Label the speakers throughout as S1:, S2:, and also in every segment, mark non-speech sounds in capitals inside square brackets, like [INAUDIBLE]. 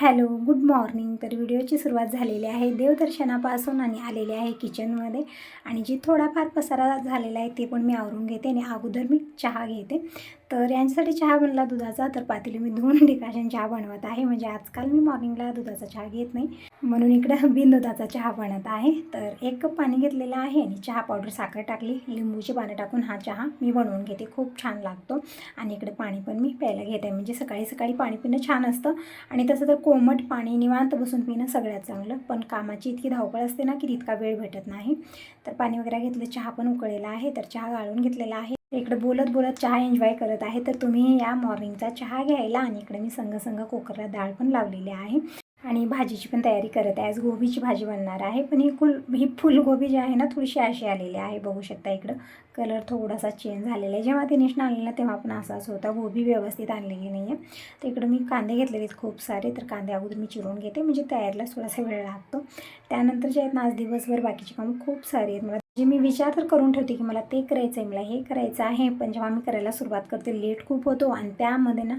S1: Hello good morning. तर व्हिडिओची सुरुवात झालेली आहे देवदर्शनापासून आणि आलेले आहे किचनमध्ये. आणि जी थोडाफार पसारा झालेला आहे ते पण मी आवरून घेते आणि अगोदर मी चहा घेते. तर यांच्यासाठी चहा बनला दुधाचा. तर पातेली मी दोन डिकाशन चहा बनवत आहे. म्हणजे आजकाल मी मॉर्निंगला दुधाचा चहा घेत नाही. म्हणून इकडं [LAUGHS] बिन दुधाचा चहा बनत आहे. तर एक कप पाणी घेतलेलं आहे आणि चहा पावडर साखर टाकली. लिंबूची पानं टाकून हा चहा मी बनवून घेते. खूप छान लागतो. आणि इकडे पाणी पण मी प्यायला घेते म्हणजे सकाळी सकाळी पाणी पिणं छान असतं. आणि तसं तर कोमट पाणी निवांत बसून पिणं सगळ्यात चांगलं. पण कामाची इतकी धावपळ असते ना की तितका वेळ भेटत नाही. तर पाणी वगैरे घेतलं. चहा पण उकळलेला आहे. तर चहा गाळून घेतलेला आहे. इकडे बोलत बोलत चहा एन्जॉय करत आहे तर तुम्ही या मॉर्निंगचा चहा घ्यायला आणि इकडे मी संग संग कुकरला डाळ पण लावलेली आहे. आणि भाजीची पण तयारी करत आहे. आज गोबीची भाजी बनणार आहे पण ही कुल ही फुलगोबी जी आहे ना थोडीशी अशी आलेली आहे. बघू शकता इकडं कलर थोडासा चेंज झालेला आहे. जेव्हा तिनेशनं आणलेला तेव्हा पण असाच होता. गोबी व्यवस्थित आणलेली नाही आहे तर इकडं मी कांदे घेतलेले आहेत खूप सारे तर कांदे अगोदर मी चिरून घेते. म्हणजे तयारीला थोडासा वेळ लागतो. त्यानंतर जे आहेत ना आज दिवसभर बाकीची कामं खूप सारी आहेत. मला जे मी विचार तर करून ठेवते की मला ते करायचं आहे मला हे करायचं आहे पण जेव्हा मी करायला सुरुवात करते लेट खूप होतो आणि त्यामध्ये ना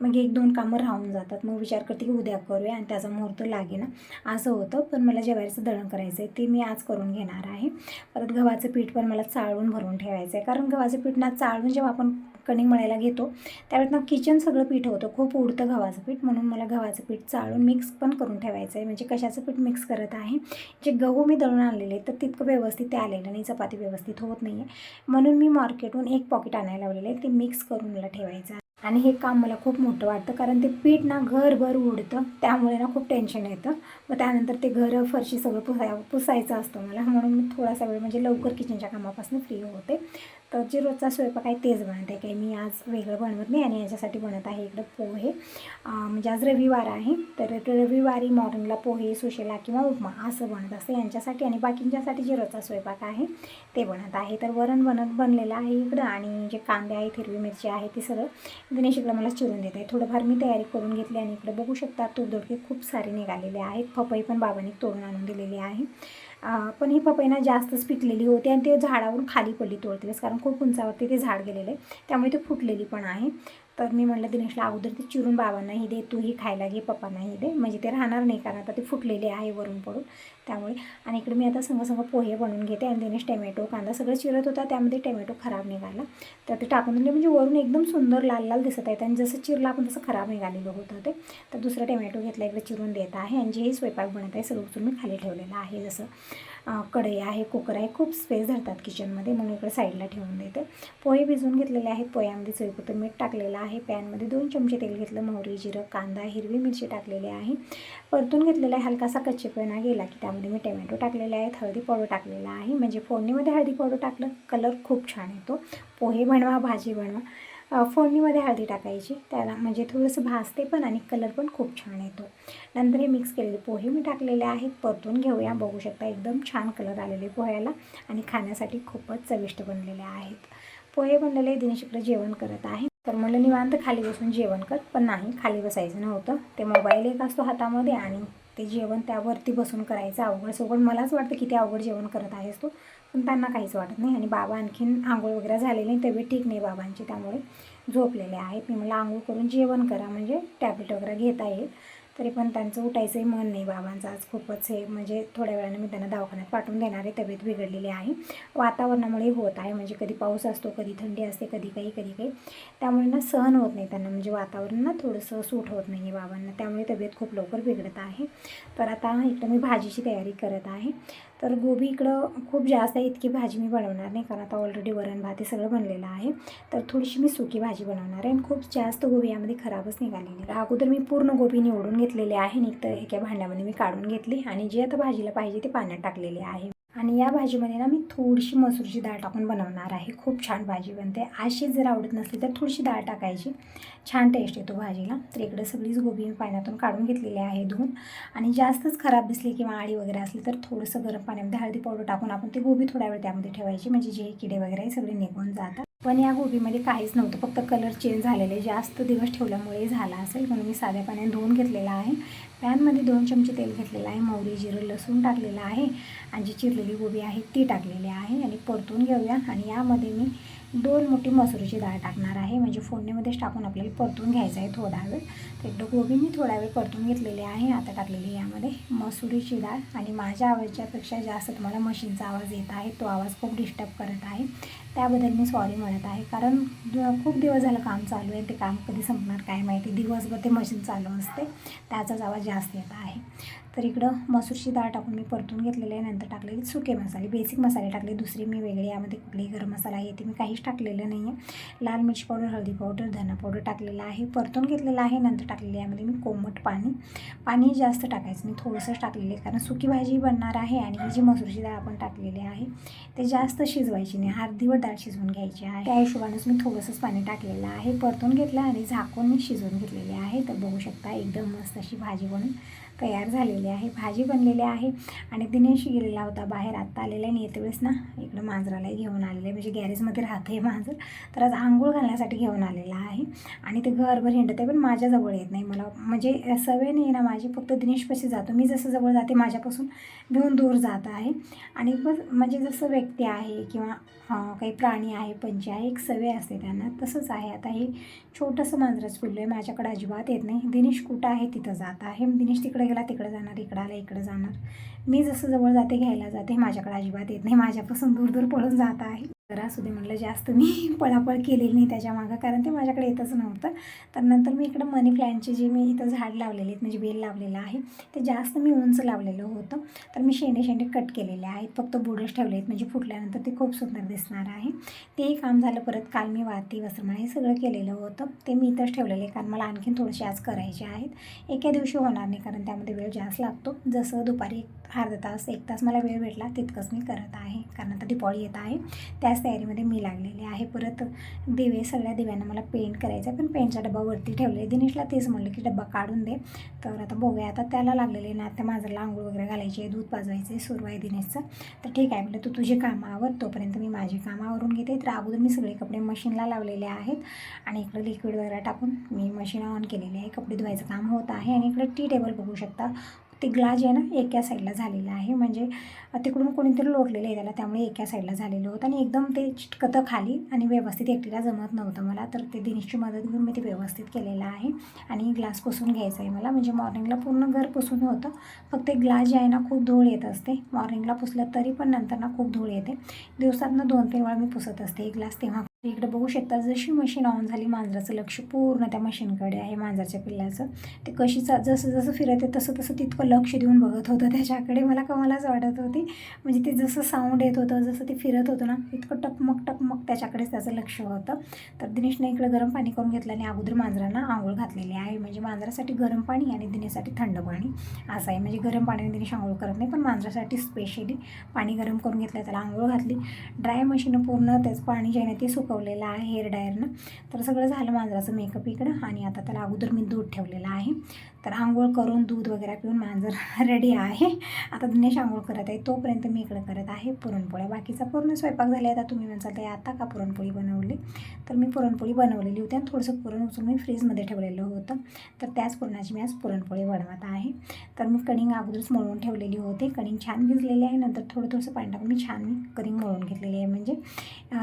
S1: मग एक दोन कामं राहून जातात. मग विचार करते की उद्या करूया आणि त्याचा मुहूर्त लागे ना. असं होतं पण मला जेवायचं दळण करायचं आहे ते मी आज करून घेणार आहे. परत गव्हाचं पीठ पण मला चाळून भरून ठेवायचं आहे कारण गव्हाचं पीठ ना चाळून जेव्हा आपण कणिक मळायला घेतो. त्यावेळेस ना किचन सगळं पीठ होतं. खूप उडतं गव्हाचं पीठ म्हणून मला गव्हाचं पीठ चाळून मिक्स पण करून ठेवायचं आहे म्हणजे कशाचं पीठ मिक्स करत आहे? जे गहू मी दळून आणलेले तर तितकं व्यवस्थित ते आलेलं नाही. चपाती व्यवस्थित होत नाही आहे म्हणून मी मार्केटहून एक पॉकेट आणायला लावलेलं आहे. ते मिक्स करून मला ठेवायचं आहे. आणि हे काम मला खूप मोठं वाटतं. कारण ते पीठ ना घरभर उडतं. त्यामुळे ना खूप टेन्शन येतं. मग त्यानंतर ते घर फरशी सगळं पुसाय पुसायचं असतं मला. म्हणून मी थोडासा वेळ म्हणजे लवकर किचनच्या कामापासून फ्री होते. तर जे रोजचा स्वयंपाक आहे तेच बनत आहे. काही मी आज वेगळं बनवत नाही आणि याच्यासाठी बनत आहे इकडं पोहे. म्हणजे आज रविवार आहे तर रविवारी मॉर्निंगला पोहे सुशेला किंवा उपमा असं बनत असतं. यांच्यासाठी आणि बाकींच्यासाठी जे रोजचा स्वयंपाक आहे ते बनत आहे. तर वरण बनत बनलेलं आहे इकडं आणि जे कांदे आहेत हिरवी मिरची आहे ती सगळं दिनेश इकडं मला चिरून देत आहे. थोडंफार मी तयारी करून घेतली आणि इकडे बघू शकता तूप दोडके खूप सारे निघालेले आहेत. पपई पण बाबांनी तोडून आणून दिलेली आहे. पण ही पपई ना जास्तच पिकलेली होती आणि ते झाडावरून खाली पडली तोडतेस कारण खूप उंचावरती ते झाड गेलेलं आहे. त्यामुळे ते फुटलेली पण आहे. तर मी म्हटलं दिनेशला अगोदर ते चिरून बाबांनाही दे तूही खायला घे पप्पांनाही दे. म्हणजे ते राहणार नाही कारण आता ते फुटलेले आहे वरून पडून. त्यामुळे आणि इकडे मी आता संगसंग पोहे बनवून घेते आणि दिनेश टमॅटो कांदा सगळं चिरत होता त्यामध्ये टमॅटो खराब निघाला. तर ते टाकून दिले म्हणजे वरून एकदम सुंदर लाल लाल दिसत आहेत आणि जसं चिरलं आपण तसं खराब निघालेलं होतं ते. तर दुसरं टमॅटो घेतला इकडे चिरून देत आहे आणि जेही स्वयंपाक बनत आहे सगळं उचलून मी खाली ठेवलेलं आहे जसं. कढई आहे कुकर आहे खूप स्पेस धरतात किचनमध्ये म्हणून इकडे साईडला ठेवून देते. पोहे भिजवून घेतलेले आहेत पोह्यामध्ये चवीपुरतं मीठ टाकलेलं आहे पॅनमध्ये दोन चमचे तेल घेतलं मोहरी जिरं कांदा हिरवी मिरची टाकलेली आहे. परतून घेतलेला आहे हलकासा कच्चेपणा गेला की त्यामध्ये मी टमॅटो टाकलेले आहेत हळदी पावडर टाकलेला आहे. म्हणजे फोडणीमध्ये हळदी पावडर टाकलं कलर खूप छान येतो. पोहे बनवा भाजी बनवा. फोडणीमध्ये हळदी टाकायची. त्याला म्हणजे थोडंसं भासते पण आणि कलर पण खूप छान येतो. नंतर हे मिक्स केलेले पोहे मी टाकलेले आहेत. परतून घेऊया. बघू शकता एकदम छान कलर आलेले पोह्याला आणि खाण्यासाठी खूपच चविष्ट बनलेले आहेत. पोहे बनलेले दिनेशिकडे जेवण करत आहे. तर म्हणलं निवांत खाली बसून जेवण कर. पण नाही खाली बसायचं नव्हतं. ते मोबाईल एक असतो हातामध्ये आणि ते जेवण त्यावरती बसून करायचं. अवघड सोबत मलाच वाटतं की ते अवघड जेवण करत आहेस तो. पण त्यांना काहीच वाटत नाही. आणि बाबा आणखीन आंघोळ वगैरे झालेली नाही. तब्येत ठीक नाही बाबांची त्यामुळे झोपलेले आहेत. मी मला आंघोळ करून जेवण करा. म्हणजे टॅब्लेट वगैरे घेता येईल. तरी पण त्यांचं उठायचंही मन नाही बाबांचं. आज खूपच हे म्हणजे थोड्या वेळाने मी त्यांना दवाखान्यात पाठवून देणार आहे. तब्येत बिघडलेली आहे. वातावरणामुळे होत आहे. म्हणजे कधी पाऊस असतो कधी थंडी असते कधी काही कधी काही. त्यामुळे ना सहन होत नाही त्यांना. म्हणजे वातावरण ना थोडंसं सूट होत नाही आहे बाबांना. त्यामुळे तब्येत खूप लवकर बिघडत आहे. तर आता इकडं मी भाजीची तयारी करत आहे. तर गोबी इकडं खूप जास्त आहे इतकी भाजी मी बनवणार नाही कारण आता ऑलरेडी वरण भात हे सगळं बनलेलं आहे. तर थोडीशी मी सुकी भाजी बनवणार आहे आणि खूप जास्त गोबी यामध्ये खराबच निघालेली अगोदर मी पूर्ण गोबी निवडून घेतलेली आहे निघतं एका भांड्यामध्ये मी काढून घेतली आणि जे आता भाजीला पाहिजे ते पाण्यात टाकलेले आहे. आणि या भाजीमध्ये ना मी थोडीशी मसूरची डाळ टाकून बनवणार आहे. खूप छान भाजी बनते. अशी जर आवडत नसली तर थोडीशी डाळ टाकायची. छान टेस्ट येतो भाजीला. तर इकडे सगळीच गोबी मी पाण्यातून काढून घेतलेली आहे धुवून. आणि जास्तच खराब दिसली किंवा आळी वगैरे असली तर थोडंसं गरम पाण्यामध्ये हळदी पावडर टाकून आपण ती गोबी थोड्या वेळ त्यामध्ये ठेवायची. म्हणजे जे किडे वगैरे सगळे निघून जातात. पण या गोबीमध्ये काहीच नव्हतं. फक्त कलर चेंज झालेले. जास्त दिवस ठेवल्यामुळे झाला असेल. म्हणून मी साध्या पाण्याने धुवून घेतलेला आहे. पॅनमध्ये दोन चमचे तेल घेतलेलं आहे. मोहरी जिरं लसूण टाकलेलं आहे. आणि जी चिरलेली गोबी आहे ती टाकलेली आहे. आणि परतून घेऊया. आणि यामध्ये मी दोन मोठी मसुरीची डाळ टाकणार आहे. म्हणजे फोडणीमध्येच टाकून आपल्याला परतून घ्यायचं आहे थोडा वेळ. तर एकदा गोबी मी थोडा वेळ परतून घेतलेली आहे. आता टाकलेली आहे यामध्ये मसुरीची डाळ. आणि माझ्या आवाजापेक्षा जास्त तुम्हाला मशीनचा आवाज येत आहे. तो आवाज खूप डिस्टर्ब करत आहे. त्याबद्दल मी सॉरी म्हणत आहे. कारण खूप दिवस झालं काम चालू आहे. ते काम कधी संपणार काय माहिती. दिवसभर ते मशीन चालू असते. त्याचाच आवाज जास्त येत आहे. तर इकडं मसूरची डाळ टाकून मी परतून घेतलेली आहे नंतर टाकलेले सुके मसाले बेसिक मसाले टाकले दुसरी मी वेगळे यामध्ये कुठलेही गरम मसाला आहे ते मी काहीच टाकलेलं नाही आहे. लाल मिरची पावडर हळदी पावडर धना पावडर टाकलेला आहे परतून घेतलेलं आहे नंतर टाकलेलं यामध्ये मी कोमट पाणी. पाणी जास्त टाकायचं मी थोडंसंच टाकलेलं आहे कारण सुकी भाजी बनणार आहे आणि ही जी मसूरची डाळ आपण टाकलेली आहे ते जास्त शिजवायची नाही. अर्धीवर डाळ शिजवून घ्यायची आहे. त्या हिशोबानेच मी थोडंसंच पाणी टाकलेलं आहे. परतून घेतलं आणि झाकून मी शिजवून घेतलेले आहे. तर बघू शकता एकदम मस्त अशी भाजी बनून तयार झालेली आहे भाजी बनलेली आहे आणि दिनेश गेलेला होता बाहेर. आत्ता आलेला आहे आणि येते वेळेस ना. इकडं मांजरालाही घेऊन आलेलं आहे. म्हणजे गॅरेजमध्ये राहते आहे मांजर. तर आज आंघोळ घालण्यासाठी घेऊन आलेला आहे. आणि ते घरभर हिंडत आहे पण माझ्याजवळ येत नाही. मला म्हणजे सवय नाही ना माझी. फक्त दिनेशपाशी जातो. मी जसं जवळ जाते माझ्यापासून घेऊन दूर जात आहे. आणि बस म्हणजे जसं व्यक्ती आहे किंवा काही प्राणी आहे पंची आहे एक सवय असते त्यांना. तसंच आहे. आता हे छोटंसं मांजराचं पिल्लू आहे माझ्याकडे अजिबात येत नाही. दिनेश कुठं आहे तिथं जात आहे. दिनेश तिकडे गेला तिकडे जाणार इकडं आला इकडं जाणार. मी जसं जवळ जाते घ्यायला जाते माझ्याकडे अजिबात येत नाही. माझ्यापासून दूर दूर पळून जात आहे. तर असू दे म्हटलं जास्त मी [LAUGHS] पळापळ केलेली नाही त्याच्या मागं कारण ते माझ्याकडे येतच नव्हतं. तर नंतर मी इकडं मनी प्लॅनचे जे मी इथं झाड लावलेले आहेत म्हणजे बेल लावलेलं आहे ते जास्त मी उंच लावलेलं होतं. तर मी शेंडे शेंडे कट केलेले आहेत फक्त बुडच ठेवले आहेत म्हणजे फुटल्यानंतर ते खूप सुंदर दिसणार आहे. तेही काम झालं परत काल मी वाती वस्त्रमाळ हे सगळं केलेलं होतं. ते मी इथंच ठेवलेलं आहे कारण मला आणखीन थोडेसे आज करायचे आहेत. एका दिवशी होणार नाही कारण त्यामध्ये वेळ जास्त लागतो. जसं दुपारी अर्धा तास एक तास मला वेळ भेटला तितकंच मी करत आहे कारण आता दिपाळी येत आहे. त्या त्याच तयारीमध्ये मी लागलेले आहे. परत दिवे सगळ्या दिव्यांना मला पेंट करायचं आहे पण पेंटचा डबा वरती ठेवले आहे दिनेशला तेच म्हणलं की डबा काढून दे. तर आता बघूया. आता त्याला लागलेले ना आता माझं आंघोळ वगैरे घालायची आहे दूध पाजवायचं आहे सुरू आहे दिनेशचं. तर ठीक आहे. म्हटलं तू तुझे कामं तोपर्यंत मी माझे कामावरून घेते. तर अगोदर मी सगळे कपडे मशीनला लावलेले आहेत. आणि इकडं लिक्विड वगैरे टाकून मी मशीन ऑन केलेली आहे. कपडे धुवायचं काम होत आहे. आणि इकडे टी टेबल बघू शकता. ते ग्लास जे आहे ना एका साईडला झालेलं आहे. म्हणजे तिकडून कोणीतरी लोटलेलं आहे त्याला त्यामुळे एका साईडला झालेलं होतं. आणि एकदम ते चिटकतं खाली आणि व्यवस्थित एकटीला जमत नव्हतं मला. तर ते दिनेशची मदत घेऊन मी ते व्यवस्थित केलेलं आहे. आणि ग्लास पुसून घ्यायचं आहे मला. म्हणजे मॉर्निंगला पूर्ण घर पुसून होतं. फक्त एक ग्लास जे आहे ना खूप धूळ येत असते. मॉर्निंगला पुसलं तरी पण नंतर ना खूप धूळ येते. दिवसातनं दोन तीन वेळा मी पुसत असते एक ग्लास तेव्हा. इकडे बघू शकता जशी मशीन ऑन झाली मांजराचं लक्ष पूर्ण त्या मशीनकडे आहे मांजराच्या पिल्लाचं. ते कशीचा जसं जसं फिरत आहे तसं तसं तितकं लक्ष देऊन बघत होतं. त्याच्याकडे मला कमालाच वाटत होती. म्हणजे ते जसं साऊंड येत होतं जसं ते फिरत होतं ना इतकं टकमक टकमक त्याच्याकडेच त्याचं लक्ष होतं. तर दिनेशने इकडे गरम पाणी करून घेतलं आणि अगोदर मांजरांना आंघोळ घातलेली आहे. म्हणजे मांजरासाठी गरम पाणी आणि दिनेसाठी थंड पाणी. असं आहे. म्हणजे गरम पाण्याने दिनेश आंघोळ करत नाही पण मांजरासाठी स्पेशली पाणी गरम करून घेतलं त्याला आंघोळ घातली. ड्राय मशीन पूर्ण त्याचं पाणी जे आहे ते सुकं सुकवलेला आहे हेअर डायरनं तर सगळं झालं मांजराचं मेकअप इकडं आणि आता त्याला अगोदर मी दूध ठेवलेलं आहे. तर आंघोळ करून दूध वगैरे पिऊन मांजर [LAUGHS] रेडी आहे. आता दिनेश आंघोळ करत आहे तोपर्यंत मी इकडं करत आहे पुरणपोळ्या. बाकीचा पूर्ण स्वयंपाक झाला आता तुम्ही म्हणसाल ते आता का पुरणपोळी बनवली? तर मी पुरणपोळी बनवलेली होती आणि थोडंसं पुरण उचलून मी फ्रीजमध्ये ठेवलेलं होतं. तर त्याच पुरणाची मी आज पुरणपोळी बनवत आहे. तर मी कणिंग अगोदरच मळून ठेवलेली होते. कणिंग छान भिजलेली आहे. नंतर थोडं थोडंसं पाणी टाकून मी छान कणिंग मळून घेतलेली आहे. म्हणजे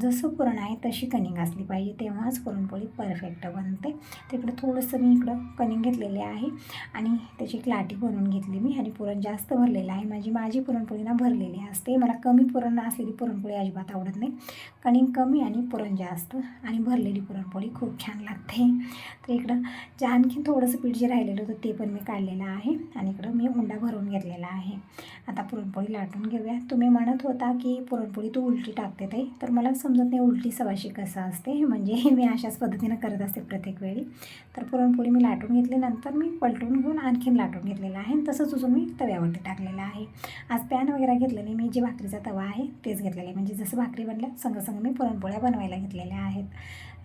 S1: जसं पुरण आहे तशी अशी कणिंग असली पाहिजे तेव्हाच पुरणपोळी परफेक्ट बनते. तिकडं थोडंसं मी इकडं कणिंग घेतलेले आहे आणि त्याची एक लाटी बनवून घेतली मी. आणि पुरण जास्त भरलेलं आहे. माझी माझी पुरणपोळी ना भरलेली असते. मला कमी पुरण असलेली पुरणपोळी अजिबात आवडत नाही. कणिंग कमी आणि पुरण जास्त. आणि भरलेली पुरणपोळी खूप छान लागते. तर इकडं जे आणखीन थोडंसं पीठ जे राहिलेलं होतं ते पण मी काढलेलं आहे. आणि इकडं मी उंडा भरून घेतलेला आहे. आता पुरणपोळी लाटून घेऊया. तुम्ही म्हणत होता की पुरणपोळी तू उलटी टाकते ते तर मला समजत नाही उलटी सवाशी कसं असते म्हणजे [LAUGHS] मी अशाच पद्धतीनं करत असते प्रत्येक वेळी. तर पुरणपोळी मी लाटून घेतली नंतर मी पलटून घेऊन आणखीन लाटून घेतलेलं आहे. आणि तसंच उजून मी तव्यावरती टाकलेलं आहे. आज पॅन वगैरे घेतलेली मी जे भाकरीचा तवा आहे तेच घेतलेला आहे. म्हणजे जसं भाकरी बनल्या संगसंग मी पुरणपोळ्या बनवायला घेतलेल्या आहेत.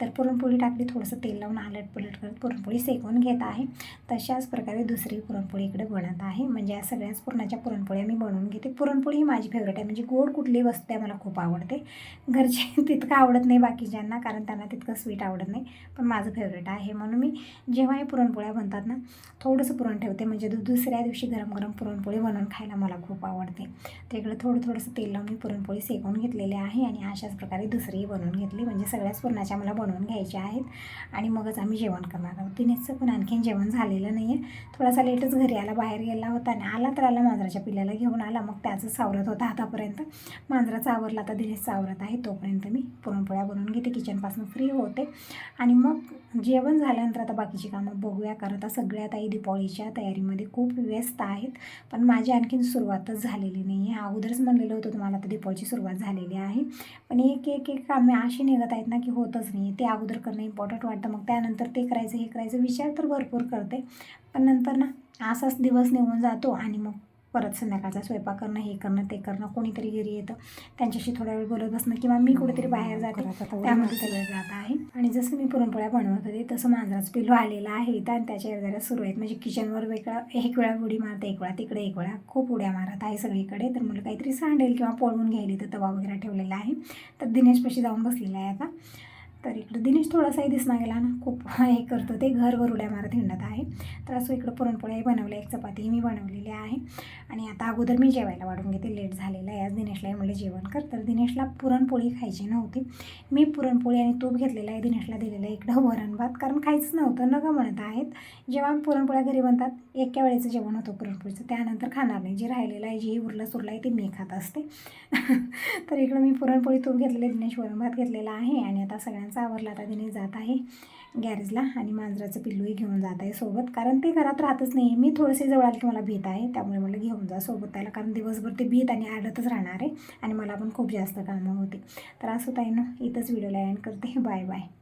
S1: तर पुरणपोळी टाकली थोडंसं तेल लावून आलट पलट करत पुरणपोळी सेकून घेत आहे. तशाच प्रकारे दुसरी पुरणपोळी इकडे बनत आहे. म्हणजे या सगळ्याच पुरणाच्या पुरणपोळ्या मी बनवून घेते. पुरणपोळी ही माझी फेवरेट आहे. म्हणजे गोड कुठली वस्तू आहे मला खूप आवडते. घरचे [LAUGHS] तितकं आवडत नाही बाकीच्यांना कारण त्यांना तितकं स्वीट आवडत नाही. पण माझं फेवरेट आहे. म्हणून मी जेव्हा हे पुरणपोळ्या बनतात ना थोडंसं पुरण ठेवते. म्हणजे दु दुसऱ्या दिवशी गरम गरम पुरणपोळी बनवून खायला मला खूप आवडते. तर इकडे थोडं थोडंसं तेल लावून मी पुरणपोळी सेकून घेतलेली आहे आणि अशाच प्रकारे दुसरीही बनवून घेतली. म्हणजे सगळ्याच पुरणाच्या मला बनवून घ्यायच्या आहेत. आणि मगच आम्ही जेवण करणार आहोत. तिनेचं पण आणखीन जेवण झालेलं नाही आहे थोडासा लेटच घरी आला बाहेर गेला होता आणि आला तर आला मांजराच्या पिल्ल्याला घेऊन आला. मग त्याचं सावरत होता आतापर्यंत. मांजराचा आवरला आता दिनेश सावरत आहे. तोपर्यंत मी पुरणपोळ्या बनवून घेते. किचनपासून फ्री होते. आणि मग जेवण झाल्यानंतर आता बाकीची कामं बघूया कारण आता सगळ्या ताई दीपावलीच्या तयारीमध्ये खूप व्यस्त आहेत. पण माझी आणखीन सुरुवातच झालेली नाही आहे अगोदरच म्हणलेलं होतं तुम्हाला आता दीपावलीची सुरुवात झालेली आहे. पण एक एक एक कामे अशी निघत आहेत ना की होतच नाही ते अगोदर करणं इम्पॉर्टंट वाटतं. मग त्यानंतर ते करायचं हे करायचं विचार तर भरपूर करते. पण नंतर ना असाच दिवस निघून जातो आणि मग परत संध्याकाळचा स्वयंपाक करणं हे करणं ते करणं कोणीतरी घरी येतं त्यांच्याशी थोडा वेळ बोलत बसणं किंवा मी कुठेतरी बाहेर जाते त्यामध्ये सगळं जात आहे. आणि जसं मी पुरणपोळ्या बनवत होते तसं मांजराचं पिल्लू आलेलं आहे आणि त्याच्या जरा सुरू आहेत. म्हणजे किचनवर वेगळा एक वेळा उडी मारते एक वेळा तिकडे एक वेळा खूप उड्या मारत आहे सगळीकडे. तर मला काहीतरी सांडेल किंवा पळवून घ्यायला तर तवा वगैरे ठेवलेला आहे. तर दिनेशपाशी जाऊन बसलेला आहे आता. तर इकडं दिनेश थोडासाही दिसना गेला ना खूप हे करतो ते घरवर उड्या मारत हिंडत आहे. तर असं इकडं पुरणपोळ्याही बनवल्या एक चपातीही मी बनवलेली आहे. आणि आता अगोदर मी जेवायला वाढून घेते लेट झालेलं आहे आज. दिनेशलाही म्हणलं जेवण कर. तर दिनेशला पुरणपोळी खायची नव्हती. मी पुरणपोळी आणि तूप घेतलेलं आहे दिनेशला दिलेलं आहे इकडं वरण भात कारण खायचं नव्हतं नका म्हणत आहेत. जेव्हा पुरणपोळ्या घरी बनतात एका वेळेचं जेवण होतं पुरणपोळीचं. त्यानंतर खाणार नाही. जे राहिलेलं आहे जे उरलं सुरलं आहे ते मी खात असते. [LAUGHS] तर इकडं मी पुरणपोळी तूप घेतलेले दिनेश वरण भात घेतलेला आहे. आणि आता सगळ्यांना सगळ्यांचा आवरला आता तिने जात आहे गॅरेजला आणि मांजराचं पिल्लूही घेऊन जात आहे सोबत. कारण ते घरात राहतच नाही. मी थोडेसे जवळ आले की मला भीत आहे. त्यामुळे मला घेऊन जा सोबत त्याला. कारण दिवसभर ते भीत आणि आडतच राहणार आहे आणि मला पण खूप जास्त कामं होते. तर असं ताई ना इथंच व्हिडिओला एंड करते. Bye bye.